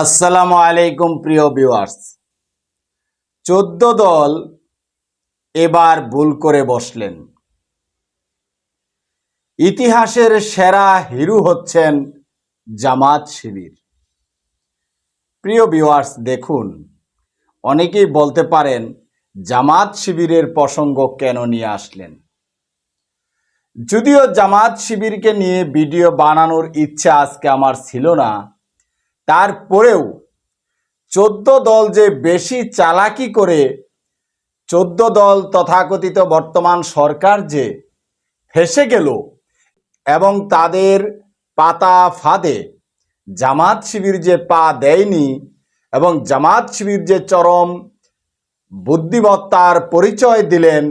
আসসালামু আলাইকুম, প্রিয় ভিউয়ার্স চোদ্দ দল এবার ভুল করে বসলেন। ইতিহাসের সেরা হিরো হচ্ছেন জামাত শিবির। প্রিয় ভিউয়ার্স দেখুন, অনেকেই বলতে পারেন জামাত শিবিরের প্রসঙ্গ কেন নিয়ে আসলেন। যদিও জামাত শিবিরকে নিয়ে ভিডিও বানানোর ইচ্ছা আজকে আমার ছিল না তারপরেও চোদ্দ দল যে বেশি চালাকি করে, চোদ্দ দল তথাকথিত বর্তমান সরকার যে ফেসে গেল এবং তাদের পাতা ফাঁদে, জামাত শিবির যে পা দেয়নি এবং জামাত শিবির যে চরম বুদ্ধিমত্তার পরিচয় দিলেন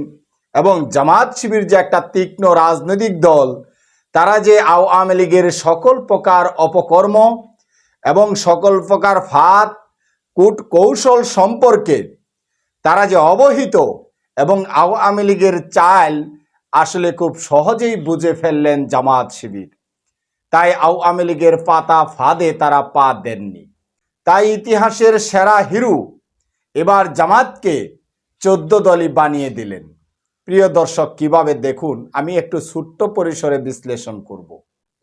এবং জামাত শিবির যে একটা তীক্ষ্ণ রাজনৈতিক দল, তারা যে আওয়ামী লীগের সকল প্রকার অপকর্ম এবং সকল প্রকার ফাঁদ, কূট কৌশল সম্পর্কে তারা যে অবহিত এবং আওয়ামী লীগের চাল আসলে খুব সহজেই বুঝে ফেললেন জামাত শিবির। তাই আওয়ামী লীগের পাতা ফাঁদে তারা পা দেননি। তাই ইতিহাসের সেরা হিরু এবার জামাতকে চোদ্দ দলই বানিয়ে দিলেন। প্রিয় দর্শক, কীভাবে দেখুন? আমি একটু ছোট্ট পরিসরে বিশ্লেষণ করব।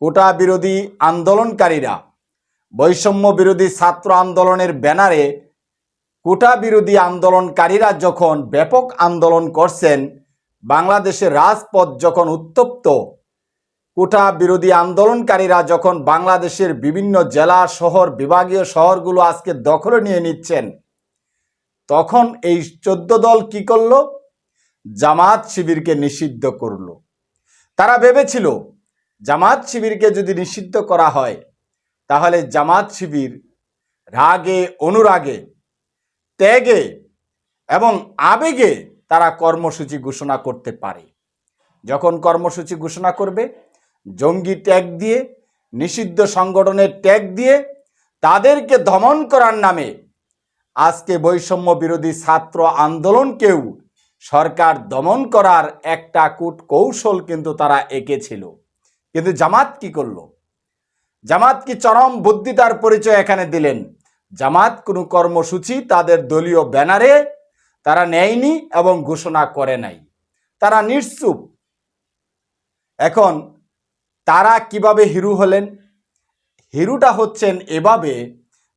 কোটা বিরোধী আন্দোলনকারীরা বৈষম্য বিরোধী ছাত্র আন্দোলনের ব্যানারে কোটা বিরোধী আন্দোলনকারীরা যখন ব্যাপক আন্দোলন করছেন বাংলাদেশের রাজপথ যখন উত্তপ্ত, কোটা বিরোধী আন্দোলনকারীরা যখন বাংলাদেশের বিভিন্ন জেলা, শহর, বিভাগীয় শহরগুলো আজকে দখলে নিয়ে নিচ্ছেন, তখন এই চোদ্দ দল কি করল? জামাত শিবিরকে নিষিদ্ধ করল। তারা ভেবেছিল, জামাত শিবিরকে যদি নিষিদ্ধ করা হয় তাহলে জামাত শিবির রাগে, অনুরাগে, ত্যাগে এবং আবেগে তারা কর্মসূচি ঘোষণা করতে পারে। যখন কর্মসূচি ঘোষণা করবে, জঙ্গি ট্যাগ দিয়ে, নিষিদ্ধ সংগঠনের ট্যাগ দিয়ে তাদেরকে দমন করার নামে আজকে বৈষম্য বিরোধী ছাত্র আন্দোলনকেও সরকার দমন করার একটা কূট কৌশল কিন্তু তারা এঁকেছিল। কিন্তু জামাত কি করল? জামাত কি চরম বুদ্ধিতার পরিচয় এখানে দিলেন? জামাত কোনো কর্মসূচি তাদের দলীয় ব্যানারে তারা নেয়নি এবং ঘোষণা করে নাই। তারা নিশ্চুপ। এখন তারা কীভাবে হিরু হলেন? হিরুটা হচ্ছেন এভাবে,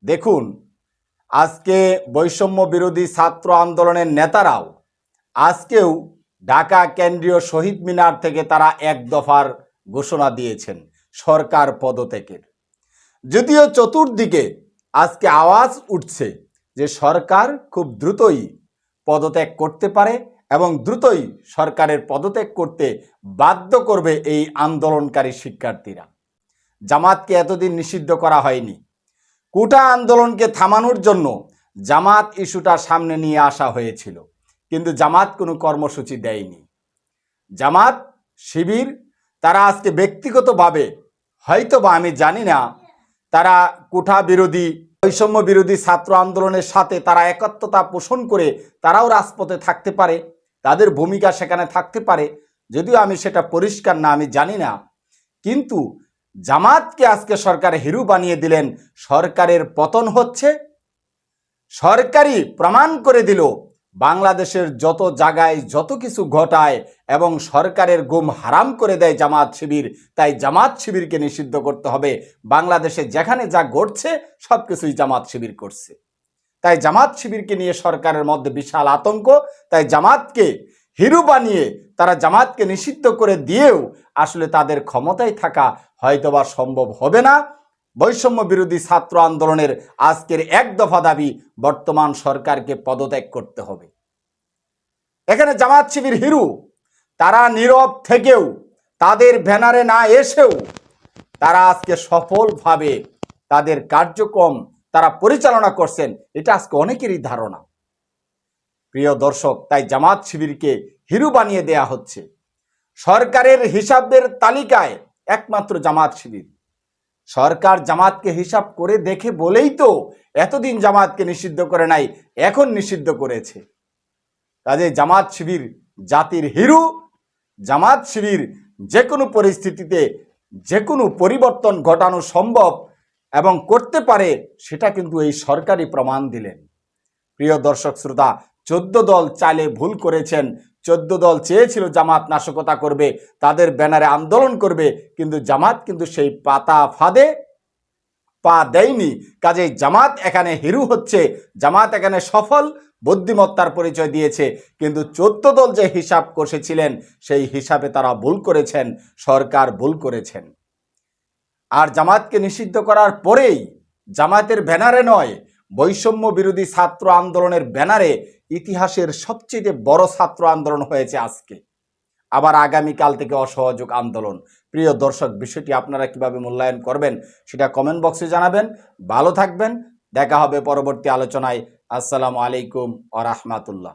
দেখুন, আজকে বৈষম্য বিরোধী ছাত্র আন্দোলনের নেতারাও, আজকেও ঢাকা কেন্দ্রীয় শহীদ মিনার থেকে তারা এক দফার ঘোষণা দিয়েছেন। সরকার পদত্যাগের। যদিও চতুর্দিকে আজকে আওয়াজ উঠছে যে সরকার খুব দ্রুতই পদত্যাগ করতে পারে এবং দ্রুতই সরকারের পদত্যাগ করতে বাধ্য করবে এই আন্দোলনকারী শিক্ষার্থীরা। জামাতকে এতদিন নিষিদ্ধ করা হয়নি। কোটা আন্দোলনকে থামানোর জন্য জামাত ইস্যুটা সামনে নিয়ে আসা হয়েছিল, কিন্তু জামাত কোনো কর্মসূচি দেয়নি। জামাত শিবির, তারা আজকে ব্যক্তিগতভাবে হয়তো বা আমি জানি না, তারা কোঠা বিরোধী, বৈষম্য বিরোধী ছাত্র আন্দোলনের সাথে তারা একত্রতা পোষণ করে তারাও রাজপথে থাকতে পারে, তাদের ভূমিকা সেখানে থাকতে পারে, যদিও আমি সেটা পরিষ্কার না, আমি জানি না। কিন্তু জামাতকে আজকে সরকার হিরু বানিয়ে দিলেন, সরকারের পতন হচ্ছে সরকারি প্রমাণ করে দিল বাংলাদেশের যত জায়গায় যত কিছু ঘটায় এবং সরকারের গুম হারাম করে দেয় জামাত শিবির, তাই জামাত শিবিরকে নিষিদ্ধ করতে হবে। বাংলাদেশে যেখানে যা ঘটছে সব কিছুই জামাত শিবির করছে। তাই জামাত শিবিরকে নিয়ে সরকারের মধ্যে বিশাল আতঙ্ক। তাই জামাতকে হিরু বানিয়ে তারা জামাতকে নিষিদ্ধ করে দিয়েও আসলে তাদের ক্ষমতায় থাকা হয়তোবা সম্ভব হবে না। বৈষম্য বিরোধী ছাত্র আন্দোলনের আজকের এক দফা দাবি বর্তমান সরকারকে পদত্যাগ করতে হবে। এখানে জামাত শিবির হিরু, তারা নীরব থেকেও, তাদের ব্যানারে না এসেও, তারা আজকে সফলভাবে তাদের কার্যক্রম তারা পরিচালনা করছেন, এটা আজকে অনেকেরই ধারণা। প্রিয় দর্শক, তাই জামাত শিবিরকে হিরু বানিয়ে দেয়া হচ্ছে। সরকারের হিসাবের তালিকায় একমাত্র জামাত শিবির। সরকার জামাতকে হিসাব করে দেখে বলেই তো এতদিন জামাতকে নিষিদ্ধ করে নাই, এখন নিষিদ্ধ করেছে। কাজে জামাত শিবির জাতির হিরু, জামাত শিবির যে কোনো পরিস্থিতিতে যে কোনো পরিবর্তন ঘটানো সম্ভব এবং করতে পারে, সেটা কিন্তু এই সরকারি প্রমাণ দিলেন। প্রিয় দর্শক, শ্রোতা চোদ্দ দল চালে ভুল করেছেন। চোদ্দ দল চেয়েছিল জামাত নাশকতা করবে, তাদের ব্যানারে আন্দোলন করবে, কিন্তু জামাত কিন্তু সেই পাতা ফাঁদে পা দেয়নি। কাজেই জামাত এখানে হিরু হচ্ছে, জামাত এখানে সফল, বুদ্ধিমত্তার পরিচয় দিয়েছে, কিন্তু চোদ্দ দল যে হিসাব কষেছিলেন, সেই হিসাবে তারা ভুল করেছেন, সরকার ভুল করেছেন। আর জামাতকে নিষিদ্ধ করার পরেই জামাতের ব্যানারে নয়, বৈষম্য বিরোধী ছাত্র আন্দোলনের ব্যানারে ইতিহাসের সবচেয়ে বড় ছাত্র আন্দোলন হয়েছে আজকে। আবার আগামীকাল থেকে অসহযোগ আন্দোলন। প্রিয় দর্শক, বিষয়টি আপনারা কীভাবে মূল্যায়ন করবেন সেটা কমেন্ট বক্সে জানাবেন। ভালো থাকবেন। দেখা হবে পরবর্তী আলোচনায়। আসসালামু আলাইকুম আ রহমাতুল্লাহ।